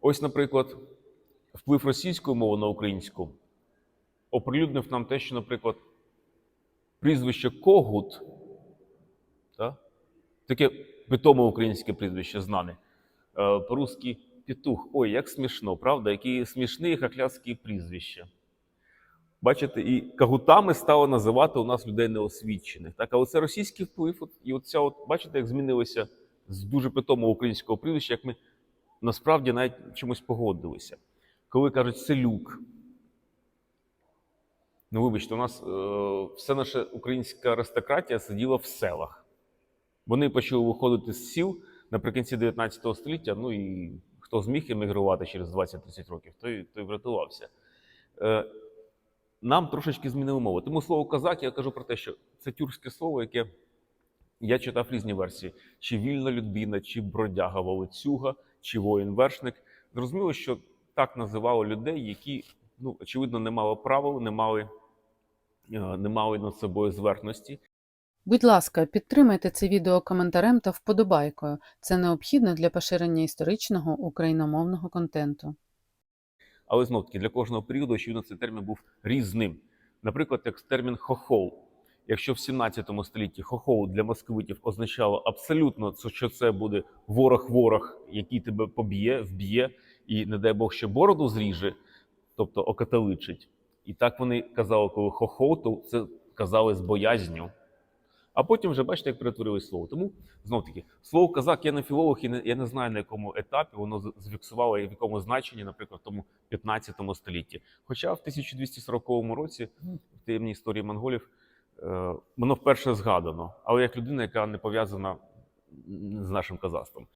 Ось, наприклад, вплив російської мови на українську оприлюднив нам те, що, наприклад, прізвище Когут, та, таке питоме українське прізвище знане, е, по-русски петух. Ой, як смішно, правда? Які смішні хахляцькі прізвища. Бачите, і кагутами стало називати у нас людей неосвічених. Так, але це російський вплив. І от ця, от, бачите, як змінилося з дуже питомого українського прізвища, як ми насправді навіть чомусь погодилися. Коли кажуть селюк. Ну, вибачте, у нас е, вся наша українська аристократія сиділа в селах. Вони почали виходити з сіл наприкінці 19 століття. Ну і хто зміг емігрувати через 20-30 років, той, той врятувався. Е, нам трошечки змінили мову. Тому слово козак, я кажу про те, що це тюркське слово, яке я читав різні версії: чи вільна людина, чи бродяга волоцюга, чи воїн-вершник. Зрозуміло, що так називали людей, які, ну, очевидно, не мали правил, не мали, е, не мали над собою зверхності. Будь ласка, підтримайте це відео коментарем та вподобайкою. Це необхідно для поширення історичного україномовного контенту. Але знов таки для кожного періоду, очевидно, цей термін був різним. Наприклад, як термін хохол. Якщо в 17 столітті хохол для московитів означало абсолютно, що це буде ворог-ворог, який тебе поб'є, вб'є, і, не дай Бог, ще бороду зріже, тобто окатоличить. І так вони казали, коли хохол, то це казали з боязню. А потім вже бачите, як перетворили слово. Тому знов таки, слово казак, я не філолог, і не, я не знаю на якому етапі воно зфіксувало і в якому значенні, наприклад, в тому 15 столітті. Хоча в 1240 році в таємній історії монголів воно вперше згадано, але як людина, яка не пов'язана з нашим казацтвом.